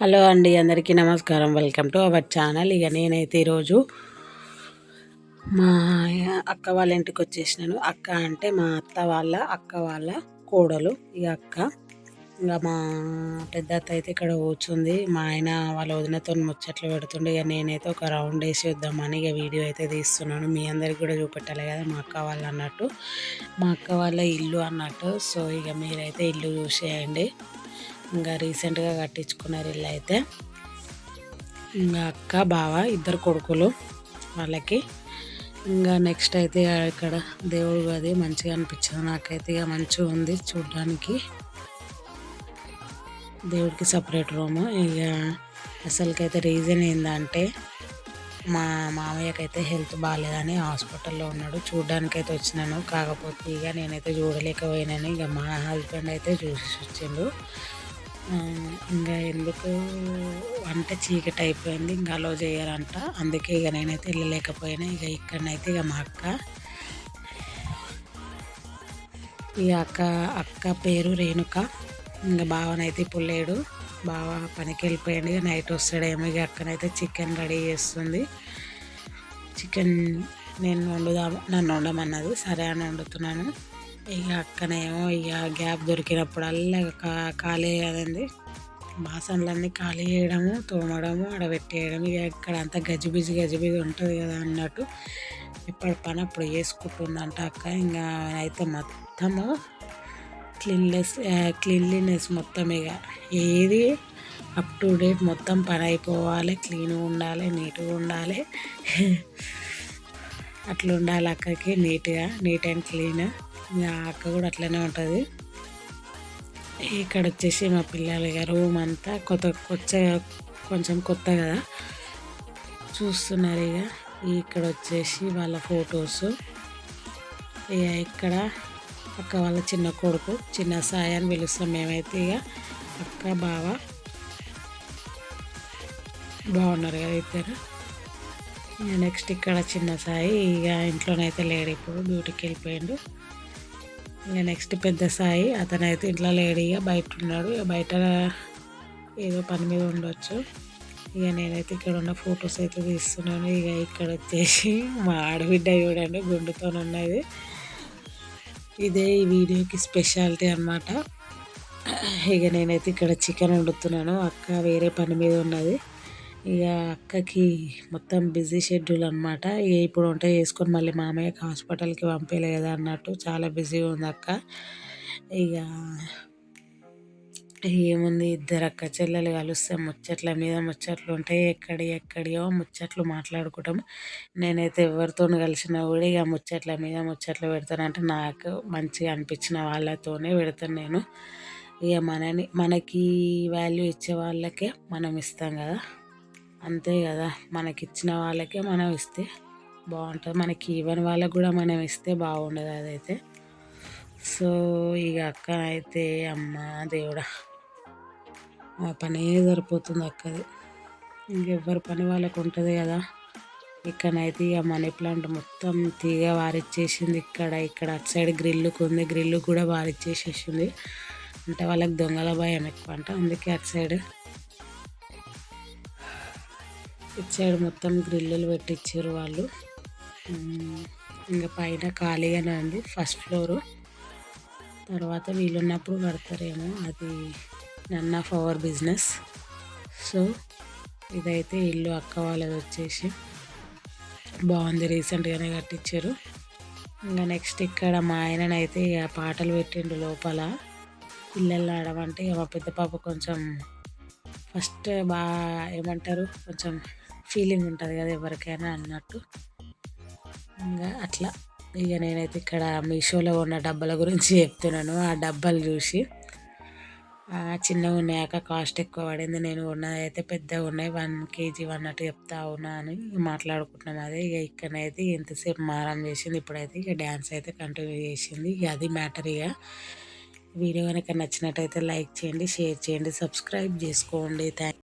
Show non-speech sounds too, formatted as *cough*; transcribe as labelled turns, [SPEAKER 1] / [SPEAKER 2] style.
[SPEAKER 1] Hello అండి అందరికీ నమస్కారం. Welcome to our channel. ఇక నేనైతే ఈరోజు మా అక్క వాళ్ళ ఇంటికి వచ్చేసినాను. అక్క అంటే మా అత్త వాళ్ళ అక్క వాళ్ళ కోడలు ఈ అక్క. ఇంకా మా పెద్ద అత్త అయితే ఇక్కడ కూర్చుంది. మా ఆయన వాళ్ళ వదినతో ముచ్చట్లు పెడుతుండే. ఇక నేనైతే ఒక రౌండ్ వేసి వద్దామని ఇక వీడియో అయితే తీస్తున్నాను. మీ అందరికి కూడా చూపెట్టాలి కదా మా అక్క వాళ్ళు అన్నట్టు. మా అక్క వాళ్ళ ఇల్లు అన్నట్టు. సో ఇక మీరైతే ఇల్లు చూసేయండి. ఇంకా రీసెంట్గా కట్టించుకున్నారు ఇల్లు అయితే ఇంకా అక్క బావ ఇద్దరు కొడుకులు వాళ్ళకి. ఇంకా నెక్స్ట్ అయితే ఇక్కడ దేవుడు అది మంచిగా అనిపించింది. నాకైతే ఇక మంచిగా ఉంది చూడడానికి. దేవుడికి సపరేట్ రూము. ఇక అసలుకైతే రీజన్ ఏంటంటే మా మామయ్యకైతే హెల్త్ బాగాలేదని హాస్పిటల్లో ఉన్నాడు. చూడడానికి అయితే వచ్చినాను. కాకపోతే ఇక నేనైతే చూడలేకపోయినాను. ఇక మా హస్బెండ్ అయితే చూసి వచ్చిండు. ఇంకా ఎందుకు వంట చీకటి అయిపోయింది ఇంకా అలో చేయాలంట అందుకే ఇక నేనైతే వెళ్ళలేకపోయినా. ఇక ఇక్కడనైతే ఇక మా అక్క. ఇక అక్క అక్క పేరు రేణుక. ఇంకా బావనైతే ఇప్పుడు లేడు. బావ పనికి వెళ్ళిపోయాడు. ఇక నైట్ వస్తాడేమో. ఇక అక్కనైతే చికెన్ రెడీ చేస్తుంది. చికెన్ నేను వండుదాము నన్ను వండమన్నది. సరే అని వండుతున్నాను. ఇక అక్కనేమో ఇక గ్యాప్ దొరికినప్పుడల్లా ఖాళీ అదండి. బాసనలన్నీ ఖాళీ చేయడము తోమడము ఆడబెట్టేయడం ఇక ఇక్కడ అంతా గజిబిజి గజిబిజి ఉంటుంది కదా అన్నట్టు ఎప్పటి పని అప్పుడు చేసుకుంటుందంట అక్క. ఇంకా అయితే మొత్తము క్లీన్లెస్ క్లీన్లీనెస్ మొత్తం ఇక. ఏది అప్ టు డేట్ మొత్తం పని అయిపోవాలి క్లీన్గా ఉండాలి నీట్గా ఉండాలి. *laughs* అట్లా ఉండాలి అక్కకి నీట్గా నీట్ అండ్ క్లీన్. ఇంకా అక్క కూడా అట్లనే ఉంటుంది. ఇక్కడ వచ్చేసి మా పిల్లల రూమ్ అంతా కొత్త కొత్త కొంచెం కొత్త కదా. చూస్తున్నారు ఇక. ఇక్కడ వచ్చేసి వాళ్ళ ఫొటోస్. ఇక ఇక్కడ అక్క వాళ్ళ చిన్న కొడుకు చిన్న సాయి అని పిలుస్తాం మేమైతే ఇక. అక్క బావ బాగున్నారు కదా ఇద్దరు. నెక్స్ట్ ఇక్కడ చిన్న సాయి ఇక ఇంట్లోనైతే లేడు ఇప్పుడు డ్యూటీకి వెళ్ళిపోయాడు. ఇంకా నెక్స్ట్ పెద్ద సాయి అతనైతే ఇంట్లో లేడీగా బయట ఉన్నాడు. బయట ఏదో పని మీద ఉండొచ్చు. ఇక నేనైతే ఇక్కడ ఉన్న ఫొటోస్ అయితే తీస్తున్నాను. ఇక ఇక్కడ వచ్చేసి మా ఆడబిడ్డ చూడండి గుండుతో ఉన్నది. ఇదే ఈ వీడియోకి స్పెషాలిటీ అనమాట ఇక నేనైతే ఇక్కడ చికెన్ వండుతున్నాను. అక్క వేరే పని మీద ఉన్నది. ఇక అక్కకి మొత్తం బిజీ షెడ్యూల్ అనమాట ఇక ఇప్పుడు వంట చేసుకొని మళ్ళీ మామయ్యకి హాస్పిటల్కి పంపేలే కదా అన్నట్టు చాలా బిజీగా ఉంది అక్క. ఇక ఏముంది ఇద్దరు అక్క చెల్లెలు కలుస్తే ముచ్చట్ల మీద ముచ్చట్లు ఉంటాయి. ఎక్కడి ఎక్కడియో ముచ్చట్లు మాట్లాడుకుంటాం నేనైతే ఎవరితో కలిసినా కూడా ఇక ముచ్చట్ల మీద ముచ్చట్లు పెడతానంటే నాకు మంచిగా అనిపించిన వాళ్ళతోనే పెడతాను నేను. ఇక మనని మనకి వాల్యూ ఇచ్చే వాళ్ళకే మనం ఇస్తాం కదా. అంతే కదా. మనకి ఇచ్చిన వాళ్ళకే మనం ఇస్తే బాగుంటుంది. మనకి ఇవ్వని వాళ్ళకి కూడా మనం ఇస్తే బాగుండదు అదైతే. సో ఇక అక్క అయితే అమ్మ దేవుడా ఆ పనే సరిపోతుంది అక్కది. ఇంకెవ్వరి పని వాళ్ళకు ఉంటుంది కదా. ఇక్కడనైతే ఇక మనీ ప్లాంట్ మొత్తం తీగ వారిచ్చేసింది ఇక్కడ. ఇక్కడ అటు సైడ్ గ్రిల్లుకు ఉంది. గ్రిల్లు కూడా వారిచ్చేసేసింది. అంటే వాళ్ళకి దొంగల భయం ఎక్కువ అంట. అందుకే అటు సైడ్ ఇటు సైడ్ మొత్తం గ్రిల్లులు పెట్టించారు వాళ్ళు. ఇంకా పైన ఖాళీగానే ఉంది ఫస్ట్ ఫ్లోరు. తర్వాత వీలున్నప్పుడు కడతారేమో అది none of our business so ఇదైతే ఇల్లు అక్క వాళ్ళది వచ్చేసి బాగుంది రీసెంట్గానే కట్టించారు ఇంకా నెక్స్ట్ ఇక్కడ మా ఆయననైతే ఇక పాటలు పెట్టిండు లోపల. పిల్లలు ఆడమంటే ఇక మా పెద్ద పాప కొంచెం ఫస్ట్ బాగా ఏమంటారు కొంచెం ఫీలింగ్ ఉంటుంది కదా ఎవరికైనా అన్నట్టు. ఇంకా అట్లా. ఇక నేనైతే ఇక్కడ మీషోలో ఉన్న డబ్బాల గురించి చెప్తున్నాను. ఆ డబ్బాలు చూసి. చిన్నగా ఉన్నాయాక కాస్ట్ ఎక్కువ పడింది. నేను ఉన్నదైతే అయితే పెద్దగా ఉన్నాయి. వన్ కేజీ వన్ చెప్తా ఉన్నా అని మాట్లాడుకుంటున్నాం అదే. ఇక ఇక్కడనైతే ఎంతసేపు మారం చేసింది. ఇప్పుడైతే ఇక డ్యాన్స్ అయితే కంటిన్యూ చేసింది. ఇక అది మ్యాటర్ ఇక. వీడియో కనుక నచ్చినట్టయితే లైక్ చేయండి షేర్ చేయండి సబ్స్క్రైబ్ చేసుకోండి. థ్యాంక్